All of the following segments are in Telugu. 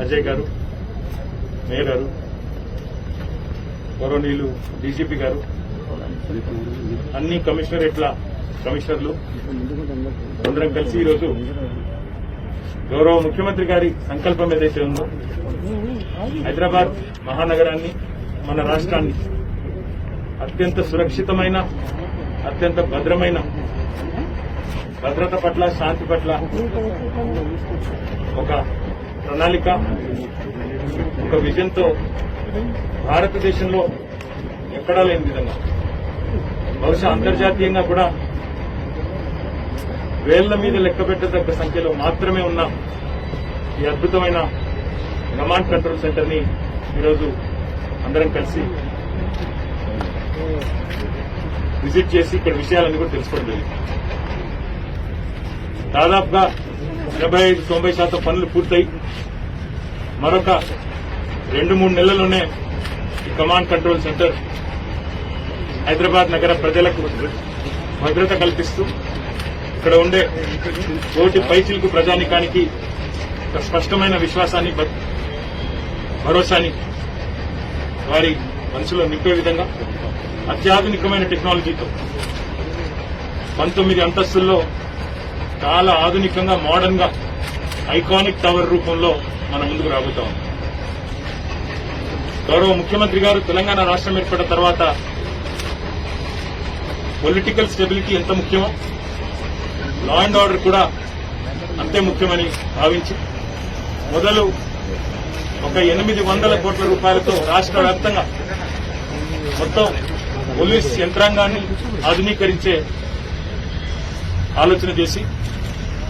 అజయ్ గారు మేయర్ గారు గౌరవనీయులు డీజీపీ గారు అన్ని కమిషనరేట్ల కమిషనర్లు అందరం కలిసి ఈరోజు గౌరవ ముఖ్యమంత్రి గారి సంకల్పం ఏదైతే ఉందో హైదరాబాద్ మహానగరాన్ని మన రాష్ట్రాన్ని అత్యంత సురక్షితమైన అత్యంత భద్రమైన భద్రత పట్ల శాంతి పట్ల ఒక ప్రణాళిక ఒక విజన్తో భారతదేశంలో ఎక్కడా లేని విధంగా బహుశా అంతర్జాతీయంగా కూడా వేళ్ళ మీద లెక్కబెట్టదగ్గ సంఖ్యలో మాత్రమే ఉన్న ఈ అద్భుతమైన కమాండ్ కంట్రోల్ సెంటర్ని ఈరోజు అందరం కలిసి విజిట్ చేసి ఇక్కడ విషయాలన్నీ కూడా తెలుసుకోవడం జరిగింది. దాదాపుగా డెబ్బై ఐదు తొంభై శాతం పనులు పూర్తయి. మరొక రెండు మూడు నెలల్లోనే ఈ కమాండ్ కంట్రోల్ సెంటర్ హైదరాబాద్ నగర ప్రజలకు భద్రత కల్పిస్తూ ఇక్కడ ఉండే కోటి పైచిలకు ప్రజానికానికి ఒక స్పష్టమైన విశ్వాసాన్ని భరోసాని వారి మనసులో నింపే విధంగా అత్యాధునికమైన టెక్నాలజీతో పంతొమ్మిది అంతస్తుల్లో చాలా ఆధునికంగా మోడర్న్గా ఐకానిక్ టవర్ రూపంలో మనం ముందుకు రాబోతా గౌరవ ముఖ్యమంత్రి గారు తెలంగాణ రాష్ట్రం ఏర్పడిన తర్వాత పొలిటికల్ స్టెబిలిటీ ఎంత ముఖ్యమో లా అండ్ ఆర్డర్ కూడా అంతే ముఖ్యమని భావించి మొదలు ఒక ఎనిమిది వందల కోట్ల రూపాయలతో రాష్ట్ర వ్యాప్తంగా మొత్తం పోలీస్ యంత్రాంగాన్ని ఆధునీకరించే ఆలోచన చేసి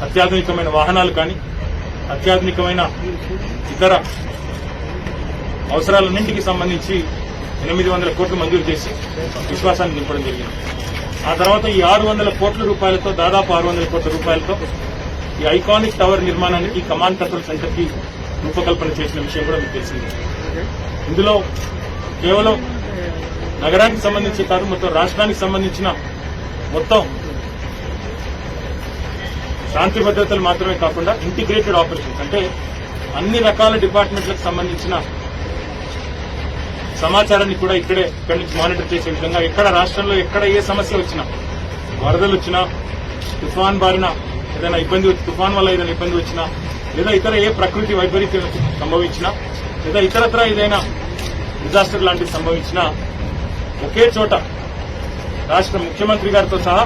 అత్యాధునికమైన వాహనాలు కానీ అత్యాధునికమైన ఇతర అవసరాలన్నింటికి సంబంధించి ఎనిమిది వందల కోట్లు మంజూరు చేసి విశ్వాసాన్ని నింపడం జరిగింది. ఆ తర్వాత ఈ ఆరు వందల కోట్ల రూపాయలతో దాదాపు ఆరు వందల కోట్ల రూపాయలతో ఈ ఐకానిక్ టవర్ నిర్మాణానికి కమాండ్ కంట్రోల్ సెంటర్కి రూపకల్పన చేసిన విషయం కూడా మీకు తెలిసింది. ఇందులో కేవలం నగరానికి సంబంధించి కాదు మొత్తం రాష్ట్రానికి సంబంధించిన మొత్తం శాంతి భద్రతలు మాత్రమే కాకుండా ఇంటిగ్రేటెడ్ ఆపరేషన్స్ అంటే అన్ని రకాల డిపార్ట్మెంట్లకు సంబంధించిన సమాచారాన్ని కూడా ఇక్కడే ఇక్కడి నుంచి మానిటర్ చేసే విధంగా ఎక్కడ రాష్ట్రంలో ఎక్కడ ఏ సమస్య వచ్చినా వరదలు వచ్చినా తుఫాన్ బారిన ఏదైనా ఇబ్బంది వచ్చి తుఫాన్ వల్ల ఏదైనా ఇబ్బంది వచ్చినా లేదా ఇతర ఏ ప్రకృతి వైపరీత్యం సంభవించినా లేదా ఇతరత్ర ఏదైనా డిజాస్టర్ లాంటివి సంభవించినా ఒకే చోట రాష్ట్ర ముఖ్యమంత్రి గారితో సహా